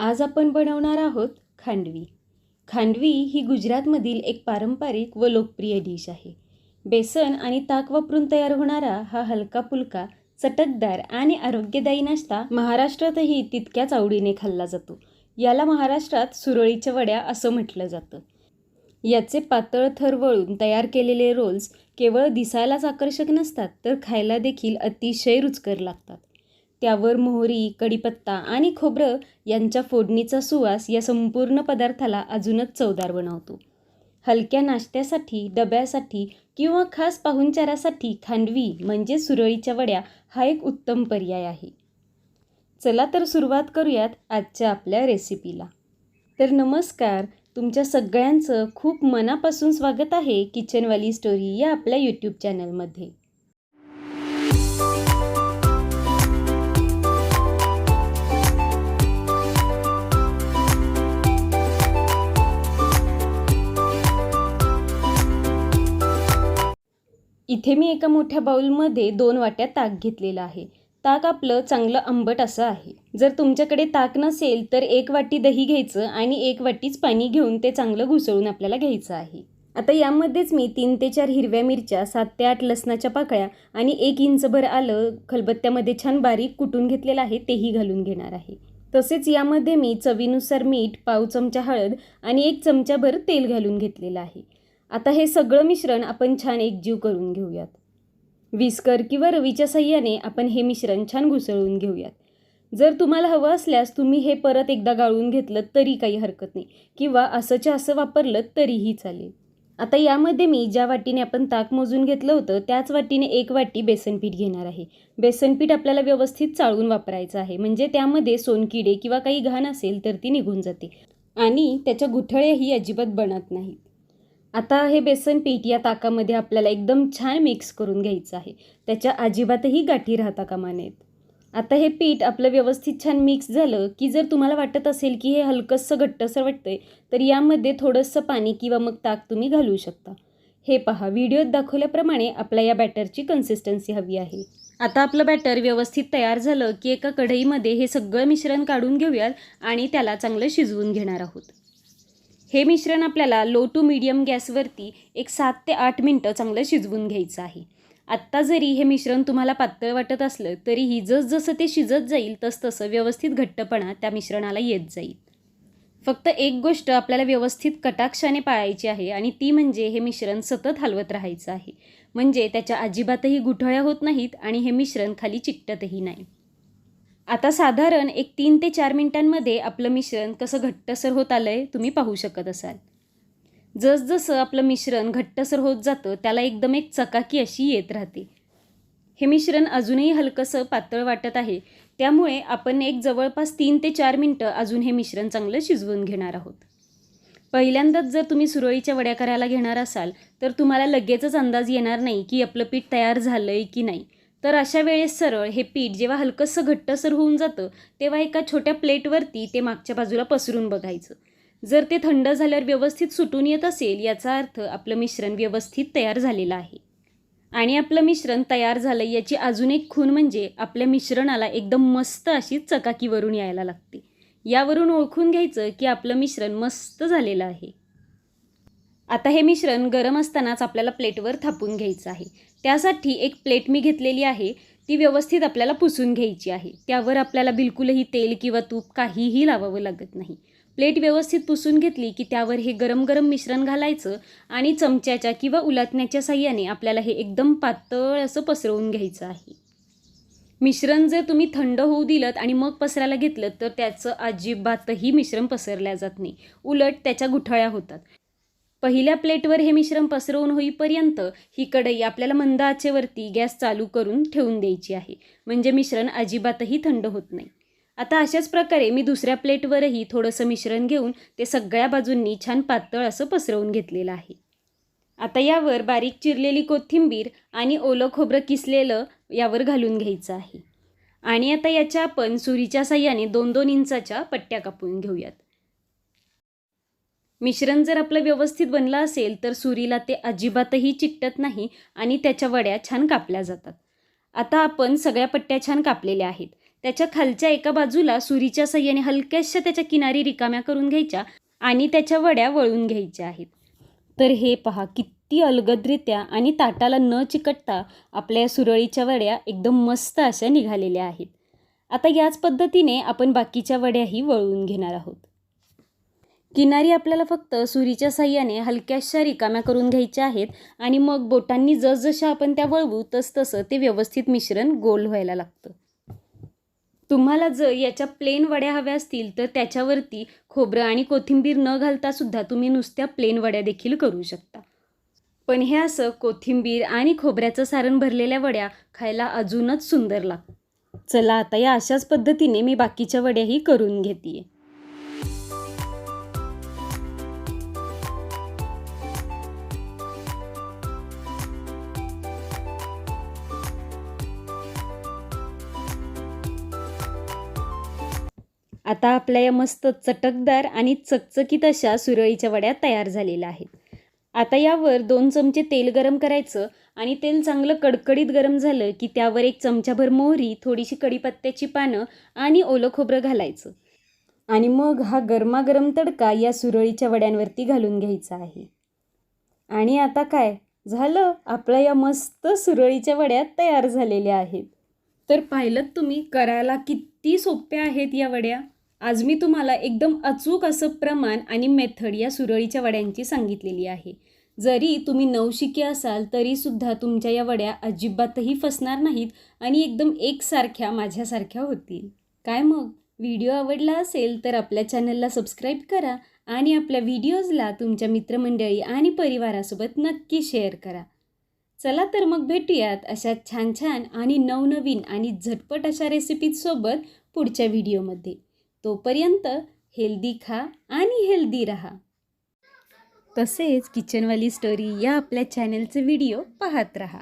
आज आपण बनवणार आहोत खांडवी. खांडवी ही गुजरातमधील एक पारंपरिक व लोकप्रिय डिश आहे. बेसन आणि ताक वापरून तयार होणारा हा हलका फुलका चटकदार आणि आरोग्यदायी नाश्ता महाराष्ट्रातही तितक्याच आवडीने खाल्ला जातो. याला महाराष्ट्रात सुरळीच्या वड्या असं म्हटलं जातं. याचे पातळ थर वळून तयार केलेले रोल्स केवळ दिसायलाच आकर्षक नसतात तर खायला देखील अतिशय रुचकर लागतात. त्यावर मोहरी कढीपत्ता आणि खोबरं यांच्या फोडणीचा सुवास या संपूर्ण पदार्थाला अजूनच चवदार बनवतो. हलक्या नाश्त्यासाठी डब्यासाठी किंवा खास पाहुणचारासाठी खांडवी म्हणजे सुरळीच्या वड्या हा एक उत्तम पर्याय आहे. चला तर सुरुवात करूयात आजच्या आपल्या रेसिपीला. तर नमस्कार तुमच्या सगळ्यांचं खूप मनापासून स्वागत आहे किचनवाली स्टोरी या आपल्या यूट्यूब चॅनलमध्ये इथे मी एका मोठ्या बाऊलमध्ये दोन वाट्या ताक घेतलेलं आहे. ताक आपलं चांगलं आंबट असं आहे. जर तुमच्याकडे ताक नसेल तर एक वाटी दही घ्यायचं आणि एक वाटीच पाणी घेऊन ते चांगलं घुसळून आपल्याला घ्यायचं आहे. आता यामध्येच मी तीन ते चार हिरव्या मिरच्या सात ते आठ लसणाच्या पाकळ्या आणि एक इंचभर आलं खलबत्त्यामध्ये छान बारीक कुटून घेतलेलं आहे तेही घालून घेणार आहे. तसेच यामध्ये मी चवीनुसार मीठ पाव चमचा हळद आणि एक चमचाभर तेल घालून घेतलेलं आहे. आता हे सगळं मिश्रण आपण छान एकजीव करून घेऊयात. विस्कर किंवा रवीच्या सहाय्याने आपण हे मिश्रण छान घुसळून घेऊयात. जर तुम्हाला हवं असल्यास तुम्ही हे परत एकदा गाळून घेतलं तरी काही हरकत नाही. किंवा असंच्या असं वापरलं तरीही चालेल. आता यामध्ये मी ज्या वाटीने आपण ताक मोजून घेतलं होतं त्याच वाटीने एक वाटी बेसनपीठ घेणार आहे. बेसनपीठ आपल्याला व्यवस्थित चाळून वापरायचं आहे. म्हणजे त्यामध्ये सोनकिडे किंवा काही घाण असेल तर ती निघून जाते. आणि त्याच्या गुठळ्याही अजिबात बनत नाहीत. आता हे बेसन पीठ या ताकामध्ये आपल्याला एकदम छान मिक्स करून घ्यायचं आहे. त्याच्या अजिबातही गाठी राहता कामा नयेत. आता हे पीठ आपलं व्यवस्थित छान मिक्स झालं की जर तुम्हाला वाटत असेल की हे हलकंसं घट्टसं वाटतंय तर यामध्ये थोडंसं पाणी किंवा मग ताक तुम्ही घालू शकता. हे पहा व्हिडिओत दाखवल्याप्रमाणे आपल्या या बॅटरची कन्सिस्टन्सी हवी आहे. आता आपलं बॅटर व्यवस्थित तयार झालं की एका कढईमध्ये हे सगळं मिश्रण काढून घेऊयात आणि त्याला चांगलं शिजवून घेणार आहोत. हे मिश्रण आपल्याला लो टू मीडियम गॅसवरती एक सात ते आठ मिनटं चांगलं शिजवून घ्यायचं आहे. आत्ता जरी हे मिश्रण तुम्हाला पातळ वाटत असलं तरीही जसजसं ते शिजत जाईल तसतसं व्यवस्थित घट्टपणा त्या मिश्रणाला येत जाईल. फक्त एक गोष्ट आपल्याला व्यवस्थित कटाक्षाने पाळायची आहे आणि ती म्हणजे हे मिश्रण सतत हलवत राहायचं आहे. म्हणजे त्याच्या अजिबातही गुठळ्या होत नाहीत आणि हे मिश्रण खाली चिकटतही नाही. आता साधारण एक तीन ते चार मिनटांमध्ये आपलं मिश्रण कसं घट्टसर होत आलं आहे तुम्ही पाहू शकत असाल. जसजसं आपलं मिश्रण घट्टसर होत जातं त्याला एकदम एक चकाकी अशी येत राहते. हे मिश्रण अजूनही हलकंसं पातळ वाटत आहे त्यामुळे आपण एक जवळपास तीन ते चार मिनटं अजून हे मिश्रण चांगलं शिजवून घेणार आहोत. पहिल्यांदाच जर तुम्ही सुरळीच्या वड्या करायला घेणार असाल तर तुम्हाला लगेचच अंदाज येणार नाही की आपलं पीठ तयार झालं आहे की नाही. तर अशा वेळेस सरळ हे पीठ जेव्हा हलकंसं घट्टसर होऊन जातं तेव्हा एका छोट्या प्लेटवरती ते मागच्या बाजूला पसरून बघायचं. जर ते थंड झाल्यावर व्यवस्थित सुटून येत असेल याचा अर्थ आपलं मिश्रण व्यवस्थित तयार झालेलं आहे. आणि आपलं मिश्रण तयार झालं याची अजून एक खूण म्हणजे आपल्या मिश्रणाला एकदम मस्त अशी चकाकीवरून यायला लागते. यावरून ओळखून घ्यायचं की आपलं मिश्रण मस्त झालेलं आहे. आता हे मिश्रण गरम असतानाच आपल्याला प्लेटवर थापून घ्यायचं आहे. त्यासाठी एक प्लेट मी घेतलेली आहे ती व्यवस्थित आपल्याला पुसून घ्यायची आहे. त्यावर आपल्याला बिलकुलही तेल किंवा तूप काहीही लावावं लागत नाही. प्लेट व्यवस्थित पुसून घेतली की त्यावर हे गरम गरम मिश्रण घालायचं आणि चमच्याच्या किंवा उलटण्याच्या साह्याने आपल्याला हे एकदम पातळ असं पसरवून घ्यायचं आहे. मिश्रण जर तुम्ही थंड होऊ दिलं आणि मग पसरायला घेतलं तर त्याचं अजिबातही मिश्रण पसरल्या जात नाही. उलट त्याच्या गुठळ्या होतात. पहिल्या प्लेटवर हे मिश्रण पसरवून होईपर्यंत ही कढई आपल्याला मंद आचेवरती गॅस चालू करून ठेवून द्यायची आहे. म्हणजे मिश्रण अजिबातही थंड होत नाही. आता अशाच प्रकारे मी दुसऱ्या प्लेटवरही थोडंसं मिश्रण घेऊन ते सगळ्या बाजूंनी छान पातळ असं पसरवून घेतलेलं आहे. आता यावर बारीक चिरलेली कोथिंबीर आणि ओलं खोबरं किसलेलं यावर घालून घ्यायचं आहे. आणि आता याच्या आपण सुरीच्या साह्याने दोन दोन इंचाच्या पट्ट्या कापून घेऊयात. मिश्रण जर आपलं व्यवस्थित बनलं असेल तर सुरीला ते अजिबातही चिकटत नाही आणि त्याच्या वड्या छान कापल्या जातात. आता आपण सगळ्या पट्ट्या छान कापलेल्या आहेत. त्याच्या खालच्या एका बाजूला सुरीच्या सहाय्याने हलक्याशा त्याच्या किनारी रिकाम्या करून घ्यायच्या आणि त्याच्या वड्या वळून घ्यायच्या आहेत. तर हे पहा किती अलगदरित्या आणि ताटाला न चिकटता आपल्या सुरळीच्या वड्या एकदम मस्त अशा निघालेल्या आहेत. आता याच पद्धतीने आपण बाकीच्या वड्याही वळवून घेणार आहोत. किनारी आपल्याला फक्त सुरीच्या साह्याने हलक्याशा रिकाम्या करून घ्यायच्या आहेत आणि मग बोटांनी जसजशा आपण त्या वळवू तसतसं ते व्यवस्थित मिश्रण गोल व्हायला लागतं. तुम्हाला जर याच्या प्लेन वड्या हव्या असतील तर त्याच्यावरती खोबरं आणि कोथिंबीर न घालता सुद्धा तुम्ही नुसत्या प्लेन वड्या देखील करू शकता. पण हे असं कोथिंबीर आणि खोबऱ्याचं सारण भरलेल्या वड्या खायला अजूनच सुंदर लागतं चला आता या अशाच पद्धतीने मी बाकीच्या वड्याही करून घेते आता आपल्या या मस्त चटकदार आणि चकचकीत अशा सुरळीच्या वड्या तयार झालेल्या आहेत. आता यावर दोन चमचे तेल गरम करायचं आणि तेल चांगलं कडकडीत गरम झालं की त्यावर एक चमचाभर मोहरी थोडीशी कढीपत्त्याची पानं आणि ओलं खोबरं घालायचं. आणि मग हा गरमागरम तडका या सुरळीच्या वड्यांवरती घालून घ्यायचा आहे. आणि आता काय? झालं? आपल्या या मस्त सुरळीच्या वड्या तयार झालेल्या आहेत. तर पाहिलं तुम्ही? करायला किती सोप्या आहेत या वड्या? आज मी तुम्हाला एकदम अचूक असं प्रमाण आणि मेथड या सुरळीच्या वड्यांची सांगितलेली आहे. जरी तुम्ही नवशिके असाल तरीसुद्धा तुमच्या या वड्या अजिबातही फसणार नाहीत आणि एकदम एकसारख्या माझ्यासारख्या होतील. काय मग? व्हिडिओ आवडला असेल तर आपल्या चॅनलला सबस्क्राईब करा आणि आपल्या व्हिडिओजला तुमच्या मित्रमंडळी आणि परिवारासोबत नक्की शेअर करा. चला तर मग भेटूयात अशा छान छान आणि नवनवीन आणि झटपट अशा रेसिपीजसोबत पुढच्या व्हिडिओमध्ये. तोपर्यंत हेल्दी खा आणि हेल्दी राहा. तसेच किचनवाली स्टोरी या आपल्या चॅनलचे व्हिडिओ पाहत राहा.